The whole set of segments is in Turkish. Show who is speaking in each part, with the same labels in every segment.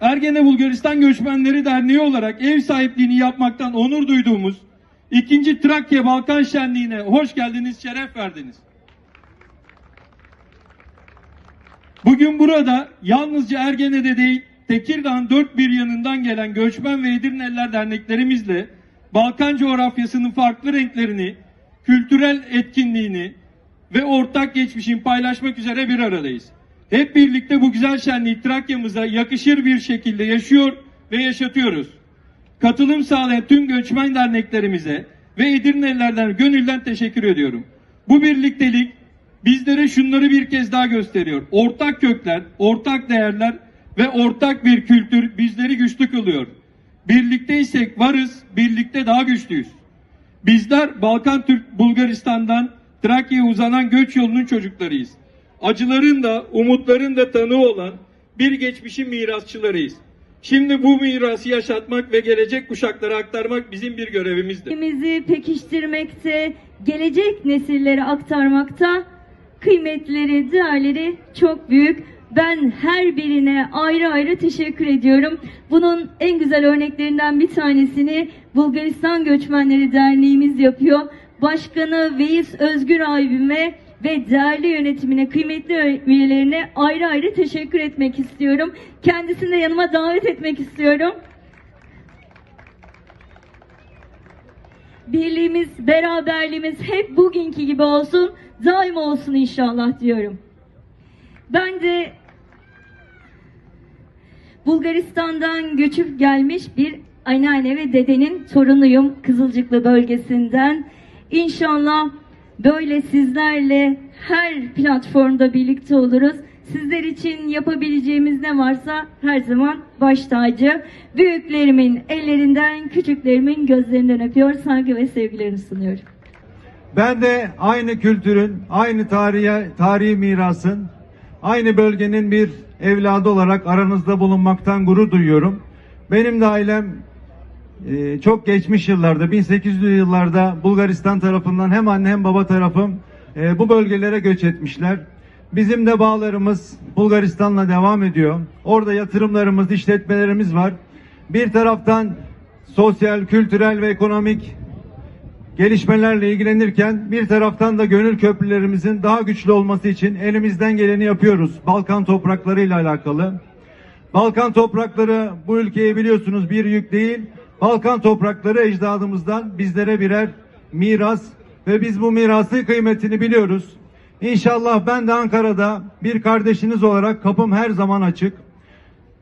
Speaker 1: Ergene Bulgaristan Göçmenleri Derneği olarak ev sahipliğini yapmaktan onur duyduğumuz ikinci Trakya Balkan Şenliği'ne hoş geldiniz, şeref verdiniz. Bugün burada yalnızca Ergene'de değil, Tekirdağ'ın dört bir yanından gelen göçmen ve Edirneliler derneklerimizle Balkan coğrafyasının farklı renklerini, kültürel etkinliğini ve ortak geçmişin paylaşmak üzere bir aradayız. Hep birlikte bu güzel şenliği Trakya'mıza yakışır bir şekilde yaşıyor ve yaşatıyoruz. Katılım sağlayan tüm göçmen derneklerimize ve Edirnelilerden gönülden teşekkür ediyorum. Bu birliktelik bizlere şunları bir kez daha gösteriyor. Ortak kökler, ortak değerler ve ortak bir kültür bizleri güçlü kılıyor. Birlikteysek varız, birlikte daha güçlüyüz. Bizler Balkan Türk Bulgaristan'dan Trakya'ya uzanan göç yolunun çocuklarıyız. Acıların da umutların da tanığı olan bir geçmişin mirasçılarıyız. Şimdi bu mirası yaşatmak ve gelecek kuşaklara aktarmak bizim bir görevimizdir.
Speaker 2: Ülkemizi pekiştirmekte, gelecek nesillere aktarmakta kıymetleri, değerleri çok büyük. Ben her birine ayrı ayrı teşekkür ediyorum. Bunun en güzel örneklerinden bir tanesini Bulgaristan Göçmenleri Derneğimiz yapıyor. Başkanı Veys Özgür abime ve değerli yönetimine, kıymetli üyelerine ayrı ayrı teşekkür etmek istiyorum. Kendisini de yanıma davet etmek istiyorum. birliğimiz, beraberliğimiz hep bugünkü gibi olsun, daim olsun inşallah diyorum. Ben de Bulgaristan'dan göçüp gelmiş bir anneanne ve dedenin torunuyum Kızılcıklı bölgesinden. İnşallah böyle sizlerle her platformda birlikte oluruz. Sizler için yapabileceğimiz ne varsa her zaman baş tacı. Büyüklerimin ellerinden, küçüklerimin gözlerinden öpüyor, saygı ve sevgilerimi sunuyorum.
Speaker 3: Ben de aynı kültürün, aynı tarihe, tarihi mirasın, aynı bölgenin bir evladı olarak aranızda bulunmaktan gurur duyuyorum. Benim de ailem e, çok geçmiş yıllarda, 1800'lü yıllarda Bulgaristan tarafından hem anne hem baba tarafım e, bu bölgelere göç etmişler. Bizim de bağlarımız Bulgaristan'la devam ediyor. Orada yatırımlarımız, işletmelerimiz var. Bir taraftan sosyal, kültürel ve ekonomik gelişmelerle ilgilenirken bir taraftan da gönül köprülerimizin daha güçlü olması için elimizden geleni yapıyoruz. Balkan topraklarıyla alakalı. Balkan toprakları bu ülkeye biliyorsunuz bir yük değil. Balkan toprakları ecdadımızdan bizlere birer miras ve biz bu mirası kıymetini biliyoruz. İnşallah ben de Ankara'da bir kardeşiniz olarak kapım her zaman açık.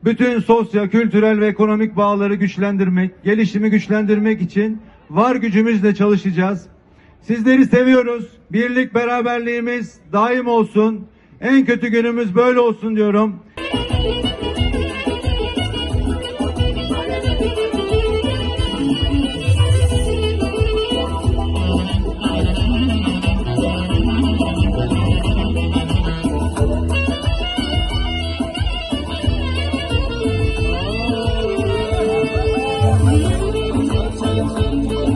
Speaker 3: Bütün sosyal, kültürel ve ekonomik bağları güçlendirmek, gelişimi güçlendirmek için var gücümüzle çalışacağız. Sizleri seviyoruz. Birlik beraberliğimiz daim olsun. En kötü günümüz böyle olsun diyorum.
Speaker 4: Thank you.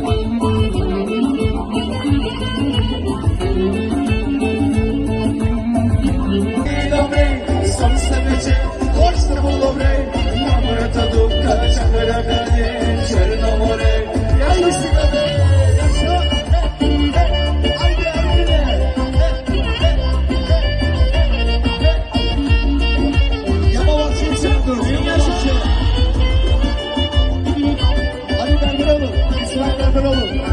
Speaker 4: Yapın oğlum.